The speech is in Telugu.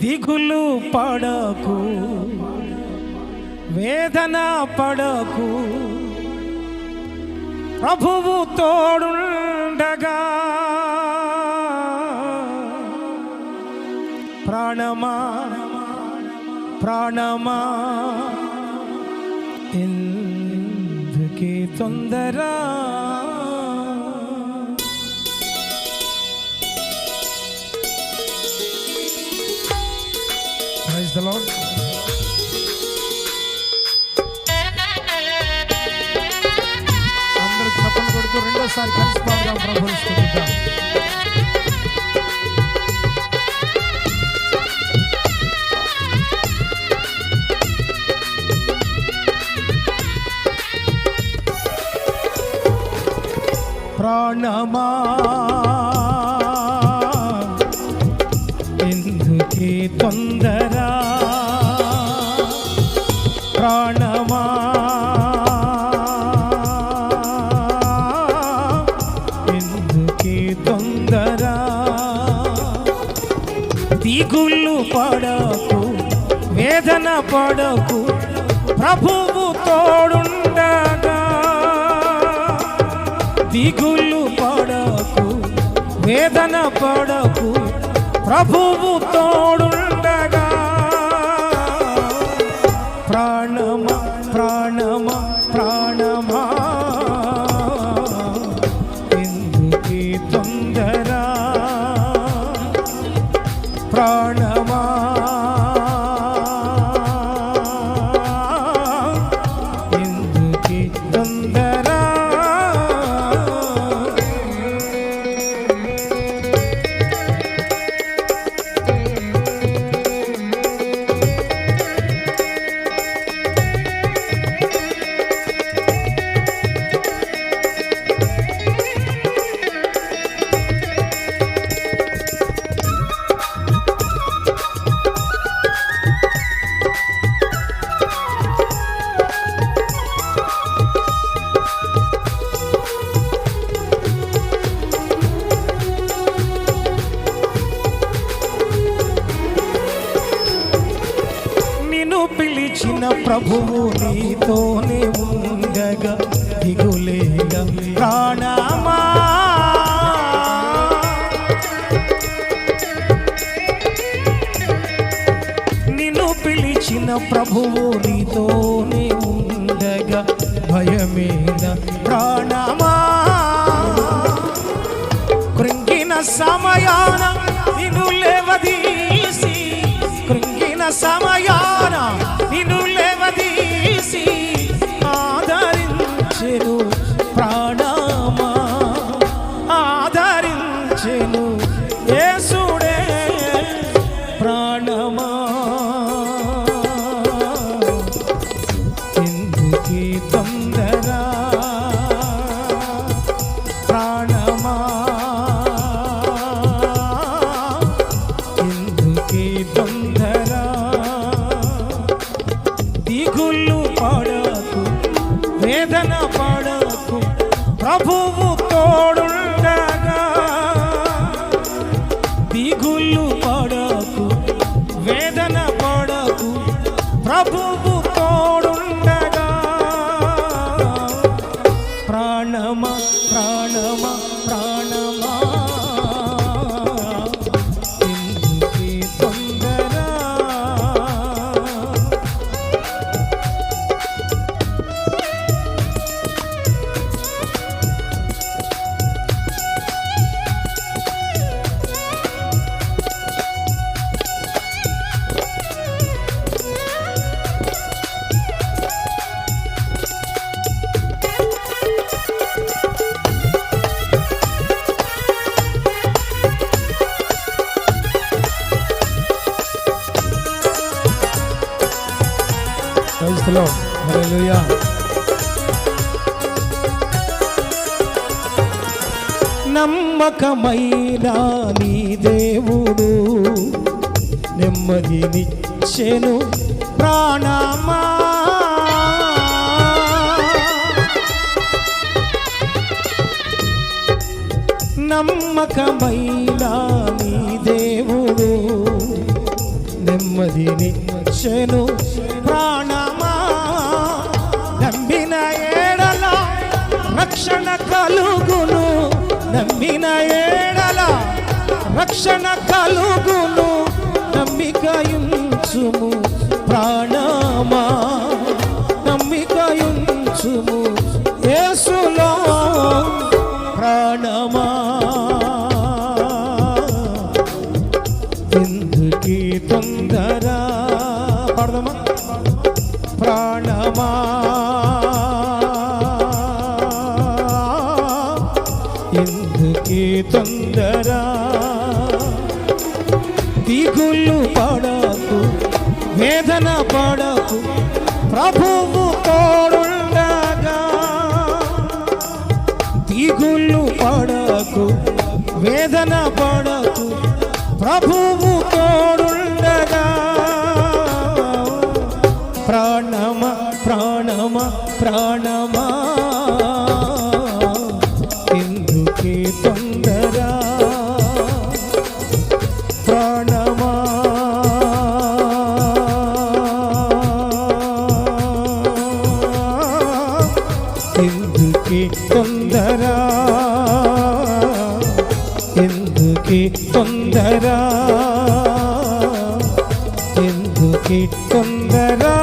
దిగులు పడకు వేదన పడకు. ప్రభువు తోడుండగా ప్రాణమా ప్రాణమా. ఎందుకే తొందరా కొడుతూ కలిసి పాడుదాం ప్రభుని ప్రాణమా ఎందుకే తొందర దిగుళ్ళు పడకు వేదన పడకు ప్రభువు తోడుండగా. దిగుళ్ళు పడకు వేదన పడకు ప్రభువు తోడుండగా. పిలిచిన ప్రభువు నీతోనే ఉండగా దిగులేక ప్రాణమా? నిన్ను పిలిచిన ప్రభువు నీతోనే ఉండగా భయమేన ప్రాణమా? కృంగిన సమయాన నిన్ను లేవదీసి కృంగిన సమయాన ప్రాణమా ఆదరించెను యేసుడే ప్రాణమా. ఎందుకీ తొందర ప్రాణమా? ఎందుకీ తొందర దిగుళ్ళు పడకు వేదన పడకు ప్రభువు Praise the Lord. Hallelujah. నమ్మకమైన నీ దేవుడు నెమ్మదినిచ్చెను ప్రాణమా నమ్మకమైన నీ దేవుడు నెమ్మదిని ప్రాణ రక్షణ కలుగును నమ్మిన ఏడల రక్షణ కలుగును నమ్మికయుంచుము ప్రాణమా ప్రాణ. ఎందుకే తొందరా. దిగులు పడకు వేదన పడకు ప్రభువు తోడుండగా. దిగులు పడకు వేదన పడకు ప్రభువు తోడుండగా. ప్రాణమా ప్రాణమా ప్రాణమా. കിട്ടുന്നരാ എന്തു കിട്ടുന്നരാ